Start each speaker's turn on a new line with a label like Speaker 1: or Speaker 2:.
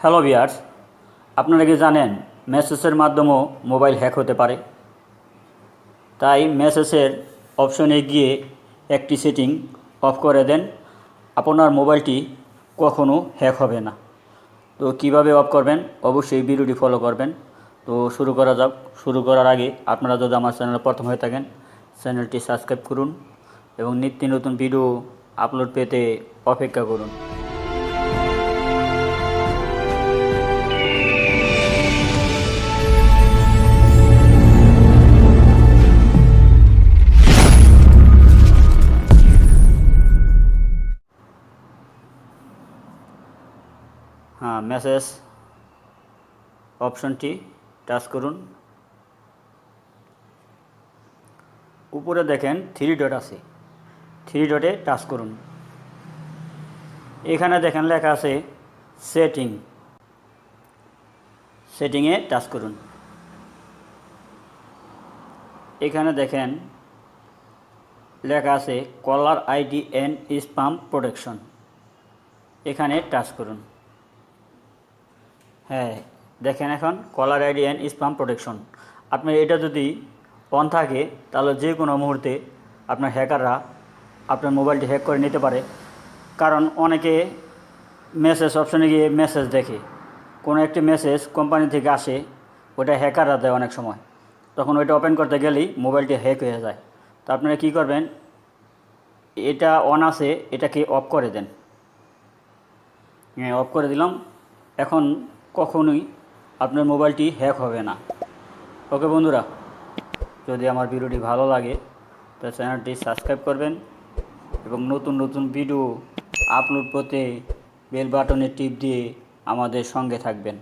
Speaker 1: Hello বিয়ার্স আপনারা কি জানেন মেসেজের মাধ্যমেও মোবাইল হ্যাক হতে পারে? তাই মেসেজের অপশনে গিয়ে একটি সেটিং অফ করে দেন। আপনার মোবাইলটি কখনো হ্যাক হবে না। তো কীভাবে অফ করবেন? অবশ্যই ভিডিওটি ফলো করবেন। তো শুরু করা যাক। শুরু করার আগে আপনারা যদি আমার চ্যানেলে প্রথম হয়ে থাকেন চ্যানেলটি সাবস্ক্রাইব করুন এবং নিত্য নতুন ভিডিও আপলোড পেতে অপেক্ষা করুন। মেসেজ অপশনটি টাচ করুন। উপরে দেখেন থ্রি ডট আছে। থ্রি ডটে টাচ করুন। এখানে দেখেন লেখা আছে সেটিং সেটিংয়ে টাচ করুন। এখানে দেখেন লেখা আছে caller ID and spam protection এখানে টাচ করুন। হ্যাঁ দেখেন এখন caller ID and spam protection. আপনার এটা যদি অন থাকে, তাহলে যে কোনো মুহূর্তে আপনার হ্যাকাররা আপনার মোবাইলটি হ্যাক করে নিতে পারে। কারণ অনেকে মেসেজ অপশনে গিয়ে মেসেজ দেখে। কোনো একটি মেসেজ কোম্পানি থেকে আসে, ওটা হ্যাকাররা দেয় অনেক সময়। তখন ওইটা ওপেন করতে গেলেই মোবাইলটি হ্যাক হয়ে যায়। তো আপনারা কী করবেন? এটা অন আছে, এটাকে অফ করে দেন। হ্যাঁ অফ করে দিলাম। এখন কখনোই আপনার মোবাইলটি হ্যাক হবে না। ওকে বন্ধুরা, যদি আমার ভিডিওটি ভালো লাগে তো চ্যানেলটি সাবস্ক্রাইব করবেন এবং নতুন নতুন ভিডিও আপলোড করতে বেল বাটনে টিপ দিয়ে আমাদের সঙ্গে থাকবেন।